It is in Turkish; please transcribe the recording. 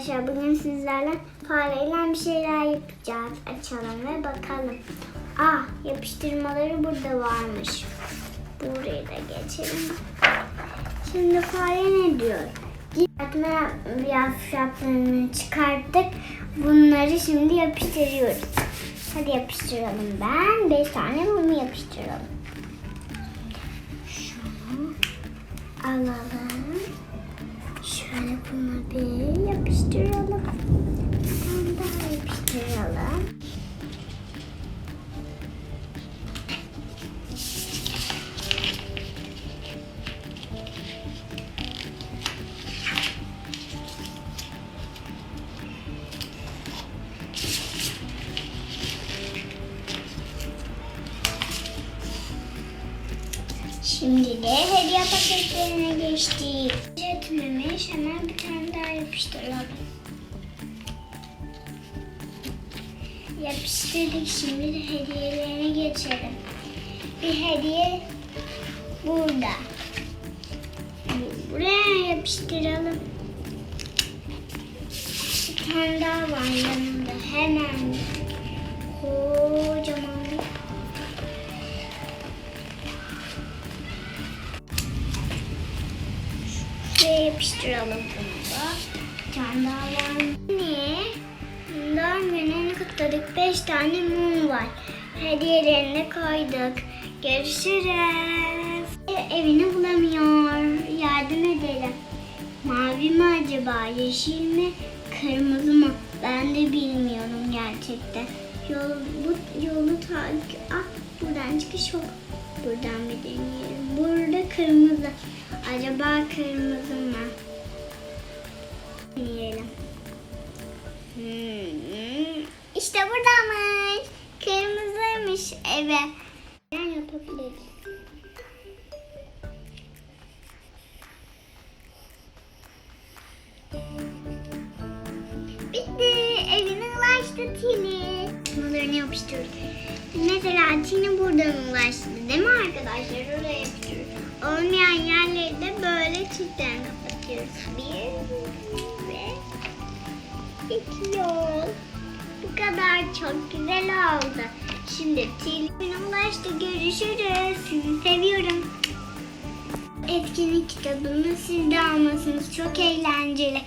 Arkadaşlar bugün sizlerle fareyle bir şeyler yapacağız. Açalım ve bakalım. Ah yapıştırmaları burada varmış. Buraya da geçelim. Şimdi fare ne diyor? Çıkartma yapraklarını çıkarttık. Bunları şimdi yapıştırıyoruz. Hadi yapıştıralım. Ben 5 tane bunu yapıştıralım. Şunu alalım. Şöyle bunu bir yapıştıralım. Tane daha yapıştıralım. Şimdi de hediye paketlerine geçtik. Yetmemiş hemen bir tane daha yapıştıralım. Yapıştırdık şimdi de hediyelerine geçelim. Bir hediye burada. Buraya yapıştıralım. Bir tane daha var yanında yapıştıralım bunu da. Bir tane daha var. Ne? Doğum gününü kutladık. Beş tane mum var. Hediyelerini koyduk. Görüşürüz. Evini bulamıyor. Yardım edelim. Mavi mi acaba? Yeşil mi? Kırmızı mı? Ben de bilmiyorum gerçekten. Yol, bu yolu takip... Ah buradan çıkış yok. Buradan bir deneyelim. Burada kırmızı. Acaba kırmızı mı? Deneyelim. Hmm. İşte buradaymış. Kırmızıymış eve. Ben yapabiliriz. Bitti. Evine ulaştı Tini. Bunlarını yapıştırdık. Mesela Tini buradan ulaştı değil mi arkadaşlar? Oraya yapıştırıyoruz. Böyle çiftten kapatıyoruz. Bir ve iki yol. Bu kadar çok güzel oldu. Şimdi Tini'ne ulaştı. Görüşürüz. Sizi seviyorum. Etkinlik kitabını siz de almasınız. Çok eğlenceli.